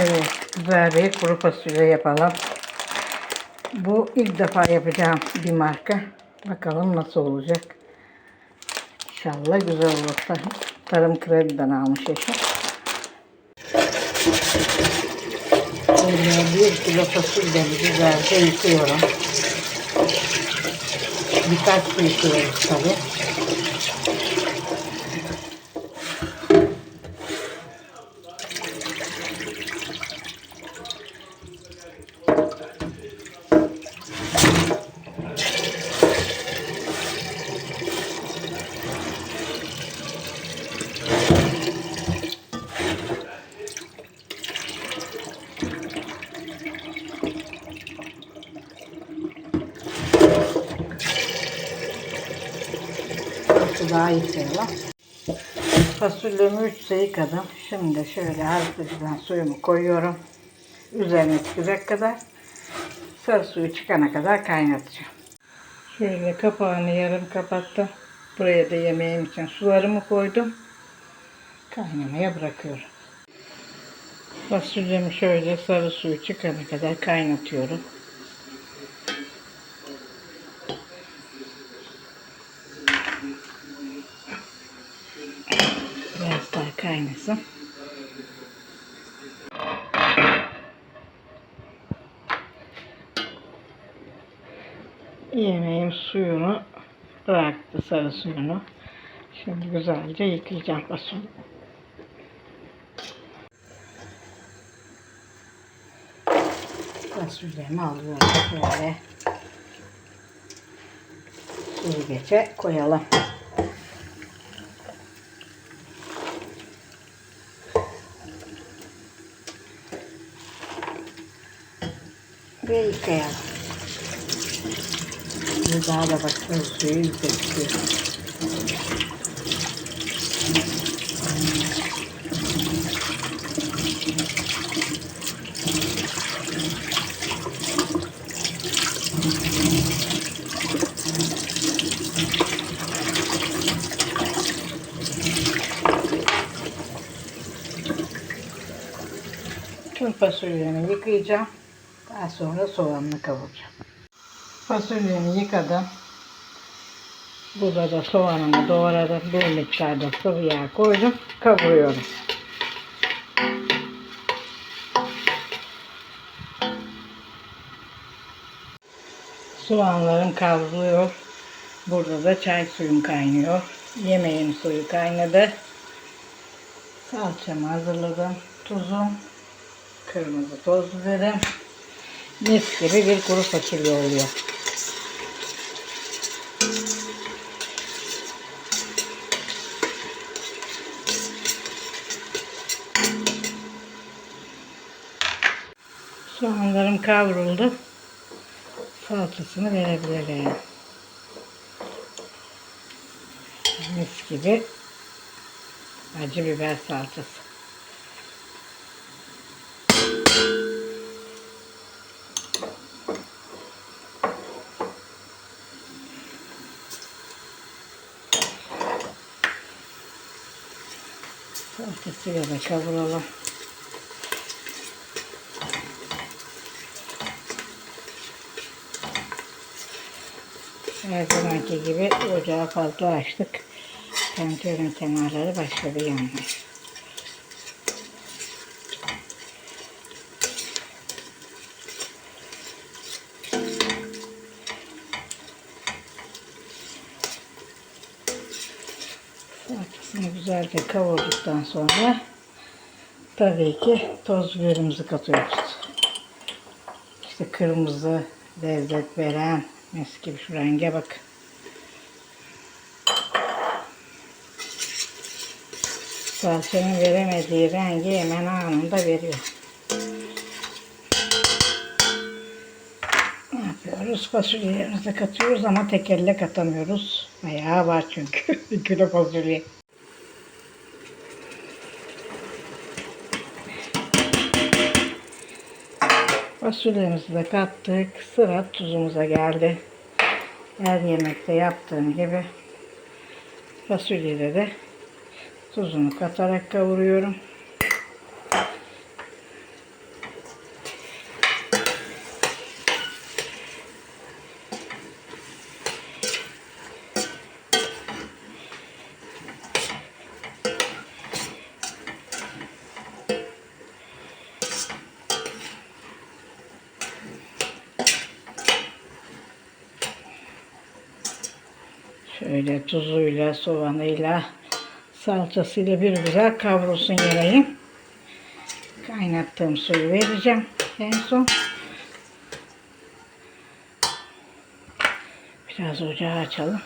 Evet, güzel bir kuru fasulye yapalım. Bu ilk defa yapacağım bir marka. Bakalım nasıl olacak. İnşallah güzel olur. Tarım krediden almış eşim. Böyle bir kilo fasulyemi güzelce yıkıyorum. Birkaç su yıkıyoruz tabii. Yıkayalım. Fasulyemi 3 yıkadım. Şimdi şöyle hafiften suyumu koyuyorum. Üzerine çıkacak kadar sarı suyu çıkana kadar kaynatacağım. Şöyle kapağını yarım kapattım. Buraya da yemeğim için sularımı koydum. Kaynamaya bırakıyorum. Fasulyemi şöyle sarı suyu çıkana kadar kaynatıyorum. Biraz daha kaynasın. Yemeğim suyunu bıraktı sarı suyunu. Şimdi güzelce yıkayacağım fasulyeyi. Fasulyemi alıyorum şöyle. Süzgece koyalım. Ve yıkayalım. Bir daha da bakın suyu yıkayalım. Tüm fasulyemi yıkayacağım. Daha sonra soğanını kavuracağım. Fasulyemi yıkadım. Burada da soğanımı doğradım. Bir miktarda sıvı yağ koydum. Kavuruyorum. Soğanlarım kavruluyor. Burada da çay suyum kaynıyor. Yemeğin suyu kaynadı. Salçamı hazırladım. Tuzum, kırmızı toz biberim. Mis gibi bir kuru fasulye oluyor. Soğanlarım kavruldu. Salçasını verebilirim. Mis gibi acı biber salçası. Salçasıyla da kavuralım. Her zamanki gibi ocağı fazla açtık. Tencerenin kenarları başladı yanmaya. Salçasını güzelce kavurduktan sonra tabii ki toz biberimizi katıyoruz. İşte kırmızı lezzet veren mis gibi şu renge bak. Salçanın veremediği rengi hemen anında veriyor. Yapıyoruz? Fasulyelerimizi katıyoruz ama tek elle katamıyoruz. Bayağı var çünkü. Kilo fasulye. Fasulyemizi de kattık. Sıra tuzumuza geldi. Her yemekte yaptığım gibi fasulyede de tuzunu katarak kavuruyorum. Şöyle tuzuyla, soğanıyla, salçasıyla bir güzel kavrulsun yemeğim. Kaynattığım suyu vereceğim en son. Biraz ocağı açalım.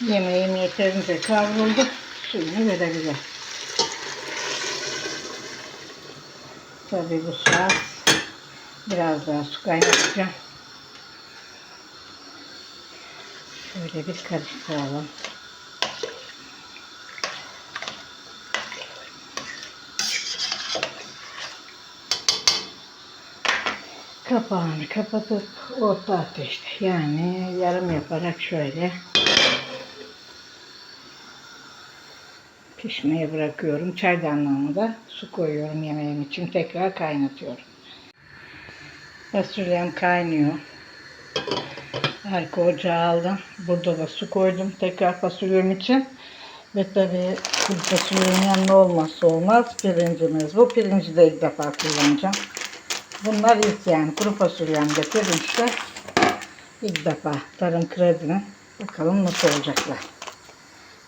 Yemeğim yeterince kavruldu. Suyunu verebilirim. Tabii bu saat biraz daha su kaynatacağım. Şöyle bir karıştıralım. Kapağını kapatıp orta ateşte yani yarım yaparak şöyle pişmeye bırakıyorum. Çaydanlığıma da su koyuyorum yemeğim için. Tekrar kaynatıyorum. Fasulyem kaynıyor. Arka ocağı aldım. Burada da su koydum tekrar fasulyem için. Ve tabii kuru fasulyenin yanında olmazsa olmaz pirincimiz. Bu pirinci de ilk defa kullanacağım. Bunlar ilk yani kuru fasulyemde pirinçte ilk defa tarım kredinin. Bakalım nasıl olacaklar.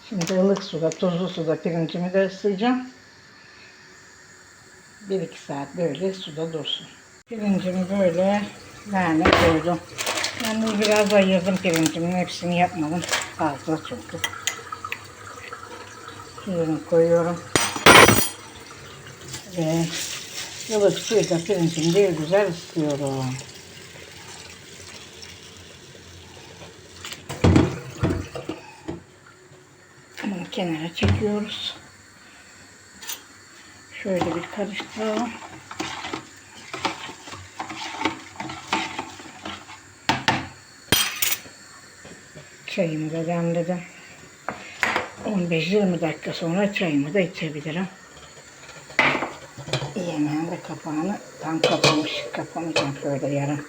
Şimdi ılık suda, tuzlu suda pirincimi de ıslayacağım. 1-2 saat böyle suda dursun. Pirincimi böyle yani koydum. Yalnız biraz ayırdım pirincimin. Hepsini yapmadım. Fazla çünkü. Suyunu koyuyorum. Ve ılık suyla pirincimi bir güzel ıslıyorum. Bunu kenara çekiyoruz. Şöyle bir karıştıralım. Çayımı da demledim. 15-20 dakika sonra çayımı da içebilirim. Yemeğin de kapağını tam kapamış. Kapamayacağım şöyle yarım.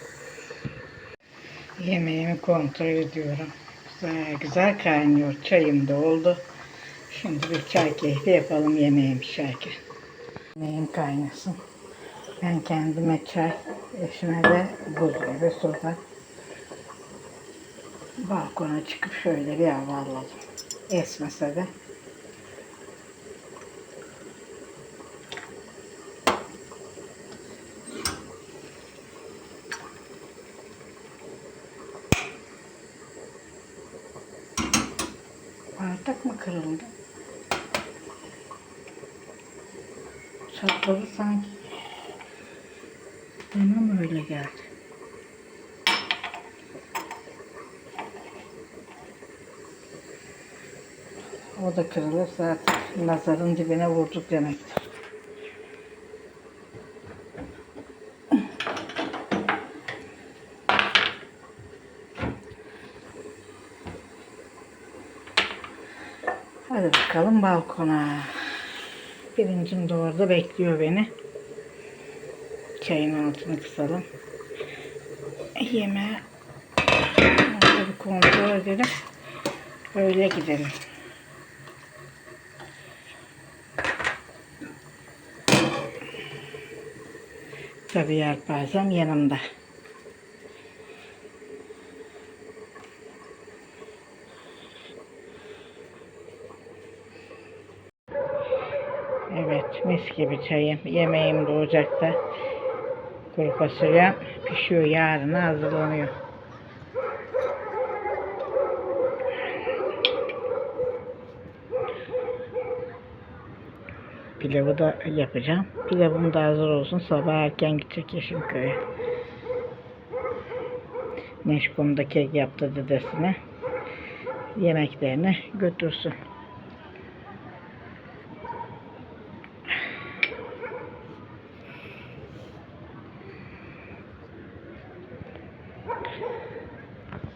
Yemeğimi kontrol ediyorum. Güzel güzel kaynıyor. Çayım da oldu. Şimdi bir çay keyfi yapalım yemeğim pişerken. Yemeğim kaynasın. Ben kendime çay, eşime de buz gibi soda. Balkona çıkıp şöyle bir hava alalım. Esmese de. Bardak mı kırıldı? Çatladı sanki. Bana mı öyle geldi? O da kırılır zaten. Nazarın dibine vurduk demektir. Hadi bakalım balkona. Pirincim de orada bekliyor beni. Çayın altını kısalım. Yemeğe bir kontrol edelim. Öyle gidelim. Tabii yelpazem yanımda. Evet, mis gibi çayım. Yemeğim de ocakta. Kuru fasulyem pişiyor. Yarına hazırlanıyor. Pilavı da yapacağım. Pilavım da hazır olsun. Sabah erken gidecek Yeşilköy'e. Neşkom da yaptı dedesine. Yemeklerini götürsün.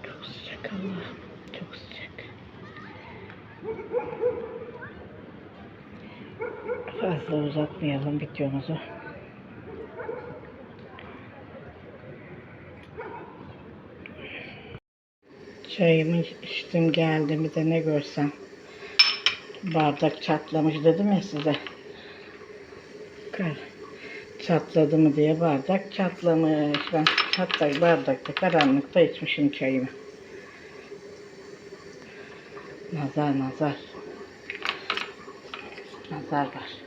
Çok sıcak Allah'ım. Çok sıcak. Fazla uzatmayalım videomuzu. Çayımı içtim geldi bir de ne görsem. Bardak çatlamış dedim ya size. Kar. Çatladı mı diye bardak çatlamış. Ben hatta bardakta karanlıkta içmişim çayımı. Nazar nazar. Nazar var.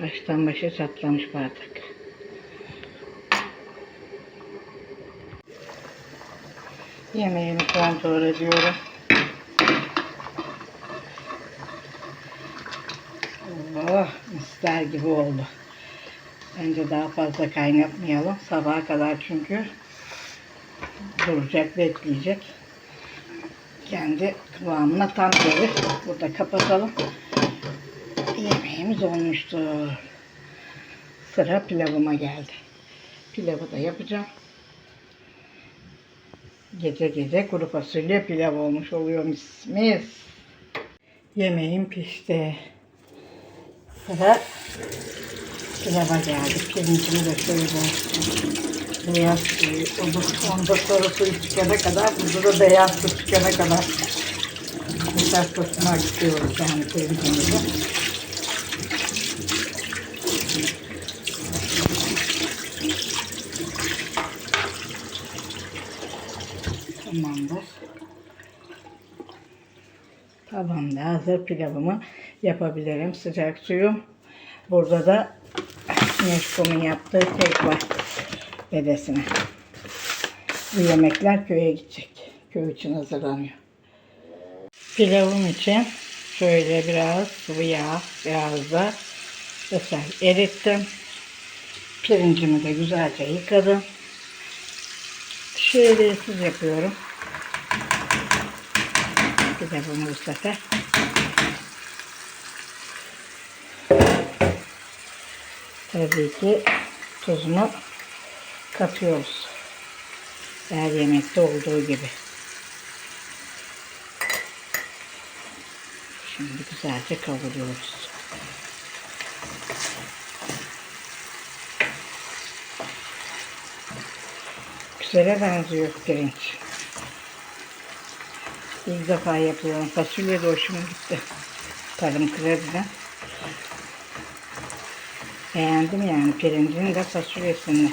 Baştan başa çatlamış bardak. Yemeğimi kontrol ediyorum. Oh, ister gibi oldu. Bence daha fazla kaynatmayalım. Sabaha kadar çünkü duracak, bekleyecek. Kendi kıvamına tam gelir. Burada kapatalım. Yemeğimiz olmuştur. Sıra pilavıma geldi. Pilavı da yapacağım. Gece gece kuru fasulye pilav olmuş oluyor mis mis. Yemeğim pişti. Sıra pilava geldi. Pirincimi de şöyle beyaz suyu, onu, onda sonra suyu çıkana kadar, burada da beyaz su çıkana kadar nişastasına gidiyoruz yani pirincimizi. Tamamdır. Tamamdır. Hazır pilavımı yapabilirim. Sıcak suyum. Burada da Neşkom'un yaptığı kek var. Dedesine. Bu yemekler köye gidecek. Köy için hazırlanıyor. Pilavım için şöyle biraz sıvı yağ, biraz da ısrar erittim. Pirincimi de güzelce yıkadım. Şöylesiz yapıyorum. Bir de bunu bu. Tabii ki tuzunu katıyoruz. Her yemekte olduğu gibi. Şimdi güzelce kavuruyoruz. Güzele benziyor pirinç. İlk defa yapıyorum. Fasulye de hoşuma gitti. Tarım krediden. Beğendim yani pirincini de fasulyesini.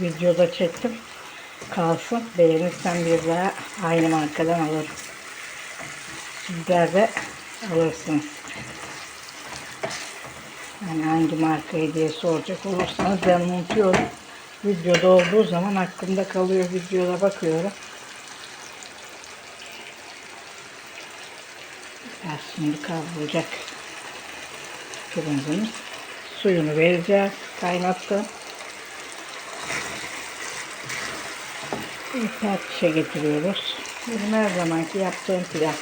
Videoda çektim. Kalsın. Beğenirsen bir daha aynı markadan alırım. Sizler de alırsınız. Yani hangi markayı diye soracak olursanız ben unutuyorum. Videoda olduğu zaman aklımda kalıyor. Videoda bakıyorum. Biraz şimdi kavrulacak pirincimiz. Suyunu vereceğiz. Kaynattım. Bir tartışa getiriyoruz. Benim her zamanki yaptığım pilav.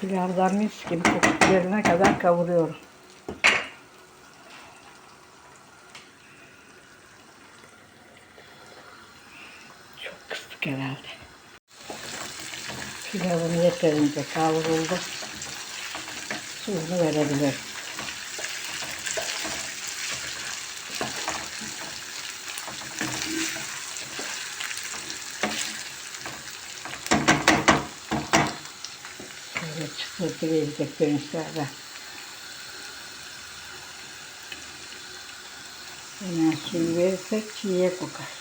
Pilavdan mis gibi kokuklarına kadar kavuruyorum. Çok kıstık herhalde. Pilavım yeterince kavruldu. Suyunu verebilirim. Şöyle çıtırtı gelecek pirinçlerden. Hemen suyu verirsek çiğye kokar.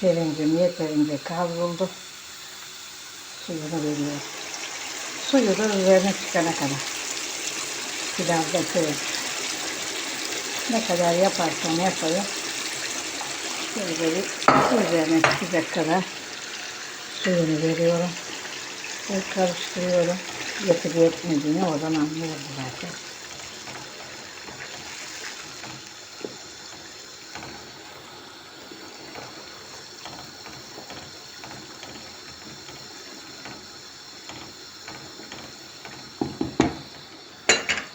Pirincim yeterince kavruldu. Suyunu veriyorum. Suyu da üzerine çıkana kadar. Pilavda pirinç. Ne kadar yaparsam yapayım. Şöyle bir üzerine çıkacak kadar suyunu veriyorum. Ve karıştırıyorum. Yetip yetmediğini oradan anlıyorum zaten.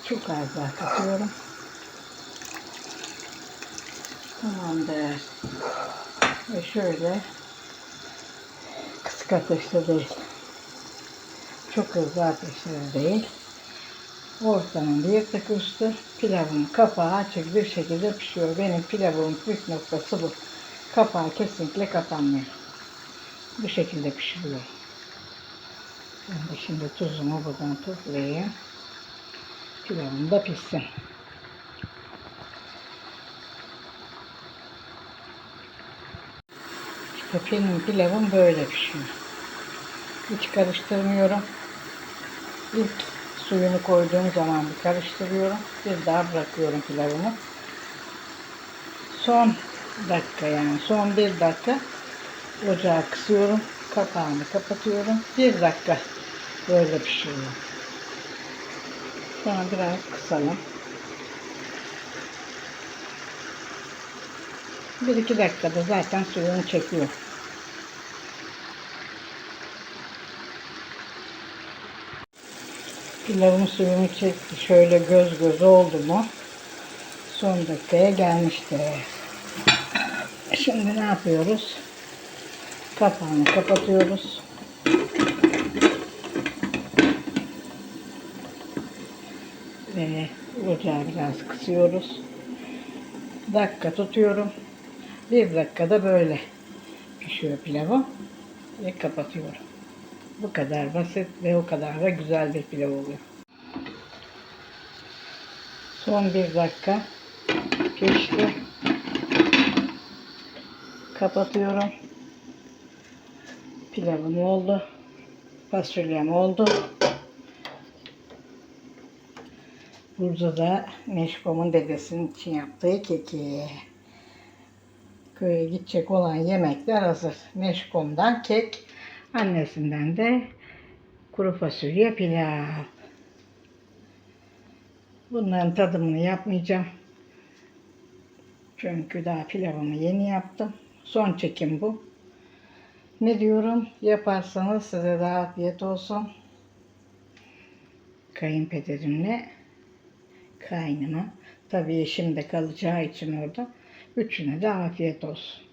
Çok az daha katıyorum. Tamamdır. Ve şöyle Kısık ateşte değil. Çok hızlı ateşte de değil. Ortanın bir tık üstü pilavın kapağı açık bir şekilde pişiyor. Benim pilavımın püf noktası bu. Kapağı kesinlikle kapanmıyor. Bu şekilde pişiriyor. Ben de şimdi tuzumu buradan toplayayım. Pilavım da pişsin. İşte benim pilavım böyle pişiyor. Hiç karıştırmıyorum. İlk suyunu koyduğum zaman bir karıştırıyorum. Bir daha bırakıyorum pilavımı. Son dakika yani son bir dakika ocağı kısıyorum. Kapağını kapatıyorum. Bir dakika böyle pişiyor. Sonra biraz kısalım. Bir iki dakikada zaten suyunu çekiyor. Pilavın suyunu çekti. Şöyle göz göz oldu mu son dakikaya gelmişti. Şimdi ne yapıyoruz? Kapağını kapatıyoruz. Ve ocağı biraz kısıyoruz. Dakika tutuyorum. Bir dakikada böyle pişiyor pilavı. Ve kapatıyorum. Bu kadar basit ve o kadar da güzel bir pilav oluyor. Son bir dakika pişti. Kapatıyorum. Pilavım oldu. Fasulyem oldu. Burada da Neşkom'un dedesinin için yaptığı keki. Köye gidecek olan yemekler hazır. Neşkom'dan kek, annesinden de kuru fasulye pilav. Bunların tadımını yapmayacağım. Çünkü daha pilavımı yeni yaptım. Son çekim bu. Ne diyorum? Yaparsanız size de afiyet olsun. Kayınpederimle kaynıma. Tabii eşim de kalacağı için orada. Üçüne de afiyet olsun.